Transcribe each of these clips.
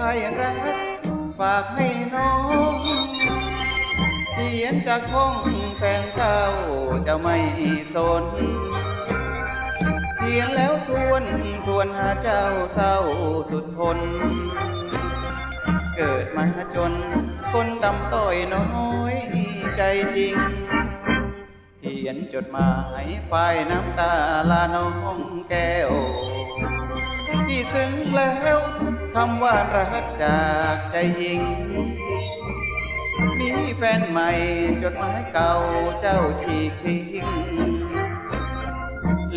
ใครรัก ฝากให้น้องเขียนจากห้องแสงเศร้าจะไม่สนเขียนแล้วทวนทวนหาเจ้าเศร้าสุดทน เกิดมาจน คนดำต้อยน้อยใจจริงเขียนจดหมายฝ่ายน้ำตาลาน้องแก้ว พี่ซึ้งแล้ว คำว่ารักจากใจยิง มีแฟนใหม่จดหมายเก่าเจ้าฉีกทิ้ง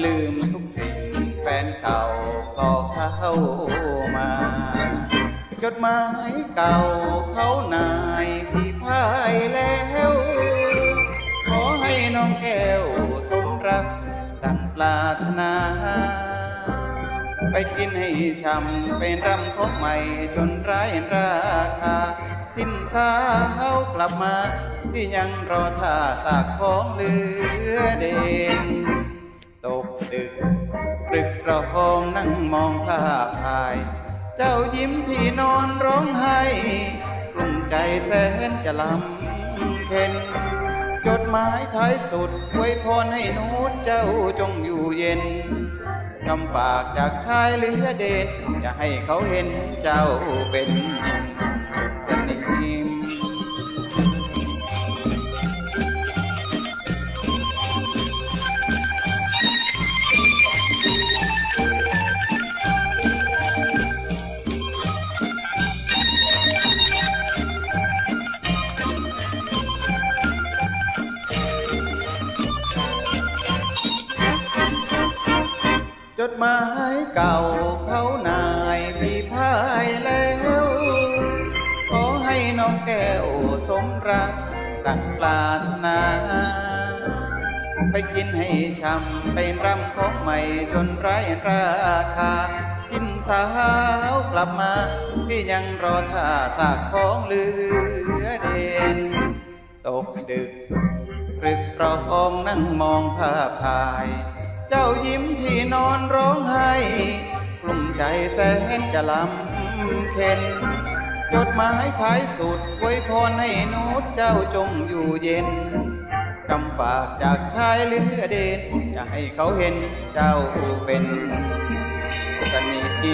ลืมทุกสิ่งแฟนเก่าคลอเข้ามา จดหมายเก่าเขานายพี่พายแล้ว ขอให้น้องแก้วสมรักดังปรารถนา กินให้ช้ำเป็นรำของใหม่จนร้ายราคา สิ้นสาวกลับมา ที่ยังรอท่าสากของเหลือเด่นตกดึกปรึกเราหองนั่งมองภาพถ่าย เจ้ายิ้มพี่นอนร้องไห้กลุ้มใจแสนจะลำเค็นจดหมายท้ายสุดไว้พรให้นูเจ้าจงอยู่เย็น คำฝากจากชายเหลือเดชอย่าให้เขาเห็นเจ้าเป็น จดหมายเก่าเขานายพี่พายแล้ว ขอให้น้องแก้วสมรักดังปรารถนา ไปกินให้ช้ำเป็นรำของใหม่จนไร้ราคาสิ้นสาวกลับมาที่ยังรอท่าสากของเหลือเด่นตกดึกรึกรองนั่งมองภาพถ่าย เจ้ายิ้มที่นอนร้องไห้กลุ่มใจแสนจะลำเค็นจดหมายท้ายสุดไว้พรให้นูเจ้าจงอยู่เย็นคำฝากจากชายเลือเดนอย่าให้เขาเห็นเจ้าเป็นสนิท